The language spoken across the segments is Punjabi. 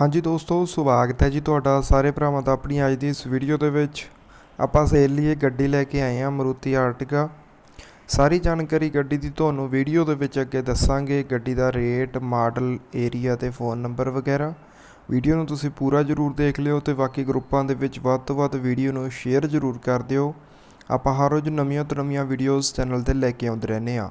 ਹਾਂਜੀ ਦੋਸਤੋ, ਸਵਾਗਤ ਹੈ ਜੀ ਤੁਹਾਡਾ ਸਾਰੇ ਭਰਾਵਾਂ ਦਾ ਆਪਣੀ ਅੱਜ ਦੀ ਇਸ ਵੀਡੀਓ ਦੇ ਵਿੱਚ। ਆਪਾਂ ਸੇਲ ਲਈ ਇਹ ਗੱਡੀ ਲੈ ਕੇ ਆਏ ਹਾਂ ਮਰੂਤੀ ਆਰਟਿਕਾ। ਸਾਰੀ ਜਾਣਕਾਰੀ ਗੱਡੀ ਦੀ ਤੁਹਾਨੂੰ ਵੀਡੀਓ ਦੇ ਵਿੱਚ ਅੱਗੇ ਦੱਸਾਂਗੇ। ਗੱਡੀ ਦਾ ਰੇਟ, ਮਾਡਲ, ਏਰੀਆ ਤੇ ਫੋਨ ਨੰਬਰ ਵਗੈਰਾ। ਵੀਡੀਓ ਨੂੰ ਤੁਸੀਂ ਪੂਰਾ ਜ਼ਰੂਰ ਦੇਖ ਲਿਓ ਤੇ ਬਾਕੀ ਗਰੁੱਪਾਂ ਦੇ ਵਿੱਚ ਵੱਧ ਤੋਂ ਵੱਧ ਵੀਡੀਓ ਨੂੰ ਸ਼ੇਅਰ ਜ਼ਰੂਰ ਕਰ ਦਿਓ। ਆਪਾਂ ਹਰ ਰੋਜ਼ ਨਵੀਆਂ ਤੋਂ ਨਵੀਆਂ ਵੀਡੀਓਜ਼ ਚੈਨਲ ਤੇ ਲੈ ਕੇ ਆਉਂਦੇ ਰਹਿੰਦੇ ਹਾਂ।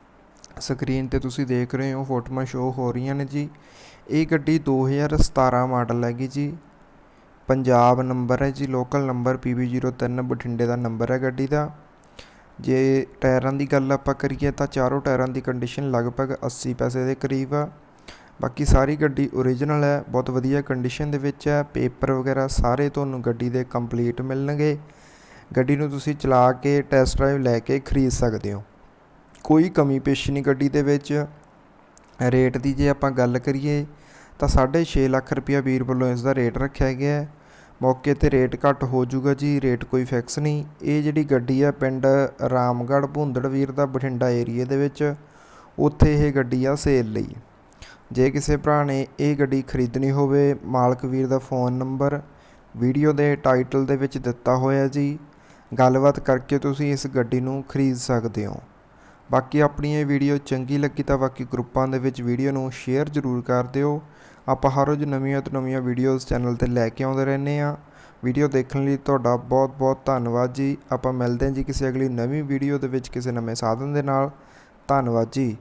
ਸਕਰੀਨ ਤੇ ਤੁਸੀਂ ਦੇਖ ਰਹੇ ਹੋ ਫੋਟੋਆਂ ਸ਼ੋ ਹੋ ਰਹੀਆਂ ਨੇ ਜੀ। ਇਹ ਗੱਡੀ 2017 ਮਾਡਲ ਹੈਗੀ ਜੀ। ਪੰਜਾਬ ਨੰਬਰ ਹੈ ਜੀ ਲੋਕਲ ਨੰਬਰ PB03 ਬਠਿੰਡੇ ਦਾ ਨੰਬਰ ਹੈ ਗੱਡੀ ਦਾ। ਜੇ ਟਾਇਰਾਂ ਦੀ ਗੱਲ ਆਪਾਂ ਕਰੀਏ ਤਾਂ ਚਾਰੋਂ ਟਾਇਰਾਂ ਦੀ ਕੰਡੀਸ਼ਨ ਲਗਭਗ 80 ਪੈਸੇ ਦੇ ਕਰੀਬ ਆ। ਬਾਕੀ ਸਾਰੀ ਗੱਡੀ ਓਰੀਜਨਲ ਹੈ, ਬਹੁਤ ਵਧੀਆ ਕੰਡੀਸ਼ਨ ਦੇ ਵਿੱਚ ਹੈ। ਪੇਪਰ ਵਗੈਰਾ ਸਾਰੇ ਤੁਹਾਨੂੰ ਗੱਡੀ ਦੇ ਕੰਪਲੀਟ ਮਿਲਣਗੇ। ਗੱਡੀ ਨੂੰ ਤੁਸੀਂ ਚਲਾ ਕੇ ਟੈਸਟ ਡਰਾਈਵ ਲੈ ਕੇ ਖਰੀਦ ਸਕਦੇ ਹੋ। ਕੋਈ ਕਮੀ ਪੇਸ਼ੀ ਨਹੀਂ ਗੱਡੀ ਦੇ ਵਿੱਚ। ਰੇਟ ਦੀ ਜੇ ਆਪਾਂ ਗੱਲ ਕਰੀਏ, ਤਾਂ 6.5 ਲੱਖ ਰੁਪਇਆ ਵੀਰ ਵੱਲੋਂ ਇਸ ਦਾ ਰੇਟ ਰੱਖਿਆ ਗਿਆ ਹੈ। ਮੌਕੇ ਤੇ ਰੇਟ ਘੱਟ ਹੋ ਜਾਊਗਾ ਜੀ, ਰੇਟ ਕੋਈ ਫਿਕਸ ਨਹੀਂ। ਇਹ ਜਿਹੜੀ ਗੱਡੀ ਆ, ਪਿੰਡ ਰਾਮਗੜ੍ਹ ਭੁੰਦੜ ਵੀਰ ਦਾ ਬਠਿੰਡਾ ਏਰੀਏ ਦੇ ਵਿੱਚ, ਉੱਥੇ ਇਹ ਗੱਡੀ ਆ ਸੇਲ ਲਈ। ਜੇ ਕਿਸੇ ਭਰਾ ਨੇ ਇਹ ਗੱਡੀ ਖਰੀਦਣੀ ਹੋਵੇ, ਮਾਲਕ ਵੀਰ ਦਾ ਫੋਨ ਨੰਬਰ, ਵੀਡੀਓ ਦੇ ਟਾਈਟਲ ਦੇ ਵਿੱਚ ਦਿੱਤਾ ਹੋਇਆ ਜੀ। ਗੱਲਬਾਤ ਕਰਕੇ ਤੁਸੀਂ ਇਸ ਗੱਡੀ ਨੂੰ ਖਰੀਦ ਸਕਦੇ ਹੋ। ਬਾਕੀ ਆਪਣੀ ਇਹ ਵੀਡੀਓ ਚੰਗੀ ਲੱਗੀ ਤਾਂ ਬਾਕੀ ਗਰੁੱਪਾਂ ਦੇ ਵਿੱਚ ਵੀਡੀਓ ਨੂੰ ਸ਼ੇਅਰ ਜ਼ਰੂਰ ਕਰ ਦਿਓ। ਆਪਾਂ ਹਰ ਰੋਜ਼ ਨਵੀਆਂ ਤੋਂ ਨਵੀਆਂ ਵੀਡੀਓਜ਼ ਚੈਨਲ ਤੇ ਲੈ ਕੇ ਆਉਂਦੇ ਰਹਿੰਦੇ ਆ ਵੀਡੀਓ ਦੇਖਣ ਲਈ ਤੁਹਾਡਾ ਬਹੁਤ ਬਹੁਤ ਧੰਨਵਾਦ ਜੀ। ਆਪਾਂ ਮਿਲਦੇ ਹਾਂ ਜੀ ਕਿਸੇ ਅਗਲੀ ਨਵੀਂ ਵੀਡੀਓ ਦੇ ਵਿੱਚ ਕਿਸੇ ਨਵੇਂ ਸਾਧਨ ਦੇ ਨਾਲ। ਧੰਨਵਾਦ ਜੀ।